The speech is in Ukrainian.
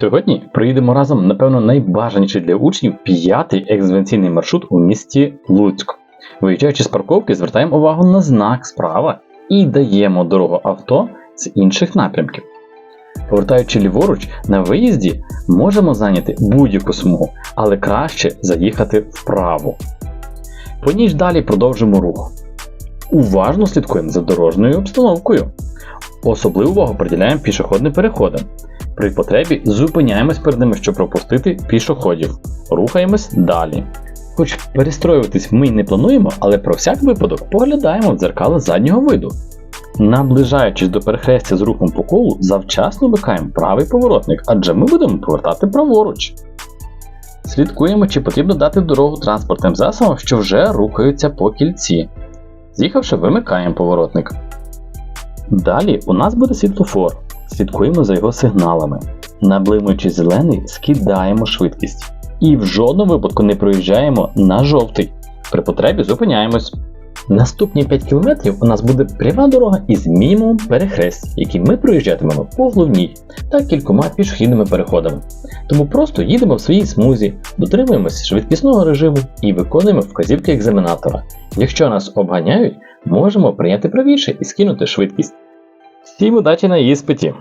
Сьогодні проїдемо разом, напевно, найбажаніший для учнів п'ятий екзаменційний маршрут у місті Луцьк. Виїжджаючи з парковки, звертаємо увагу на знак справа і даємо дорогу авто з інших напрямків. Повертаючи ліворуч, на виїзді можемо зайняти будь-яку смугу, але краще заїхати вправо. По ній ж далі продовжимо рух. Уважно слідкуємо за дорожньою обстановкою. Особливу увагу приділяємо пішохідним переходам. При потребі зупиняємось перед ними, щоб пропустити пішоходів. Рухаємось далі. Хоч перестроюватись ми й не плануємо, але про всяк випадок поглядаємо в дзеркало заднього виду. Наближаючись до перехрестя з рухом по колу, завчасно вмикаємо правий поворотник, адже ми будемо повертати праворуч. Слідкуємо, чи потрібно дати дорогу транспортним засобам, що вже рухаються по кільці. З'їхавши, вимикаємо поворотник. Далі у нас буде світлофор. Слідкуємо за його сигналами. Наблимуючи зелений, скидаємо швидкість. І в жодному випадку не проїжджаємо на жовтий. При потребі зупиняємось. Наступні 5 км у нас буде пряма дорога із мінімумом перехресть, які ми проїжджатимемо по головній та кількома пішохідними переходами. Тому просто їдемо в своїй смузі, дотримуємося швидкісного режиму і виконуємо вказівки екзаменатора. Якщо нас обганяють, можемо прийняти правіше і скинути швидкість. Всім удачі на іспиті!